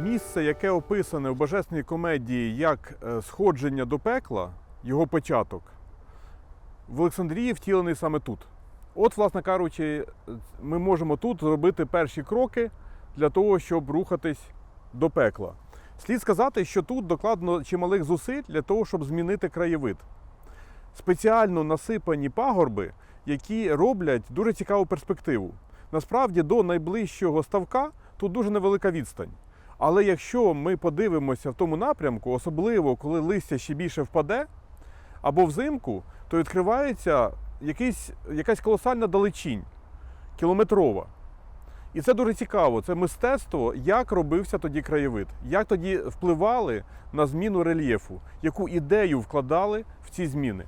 місце, яке описане в божественній комедії як е, сходження до пекла, його початок, в Олександрії втілений саме тут. От, власне кажучи, ми можемо тут зробити перші кроки для того, щоб рухатись до пекла. Слід сказати, що тут докладно чималих зусиль для того, щоб змінити краєвид. Спеціально насипані пагорби, які роблять дуже цікаву перспективу. Насправді до найближчого ставка тут дуже невелика відстань. Але якщо ми подивимося в тому напрямку, особливо коли листя ще більше впаде, або взимку, то відкривається якийсь, якась колосальна далечінь, кілометрова. І це дуже цікаво. Це мистецтво, як робився тоді краєвид, як тоді впливали на зміну рельєфу, яку ідею вкладали в ці зміни.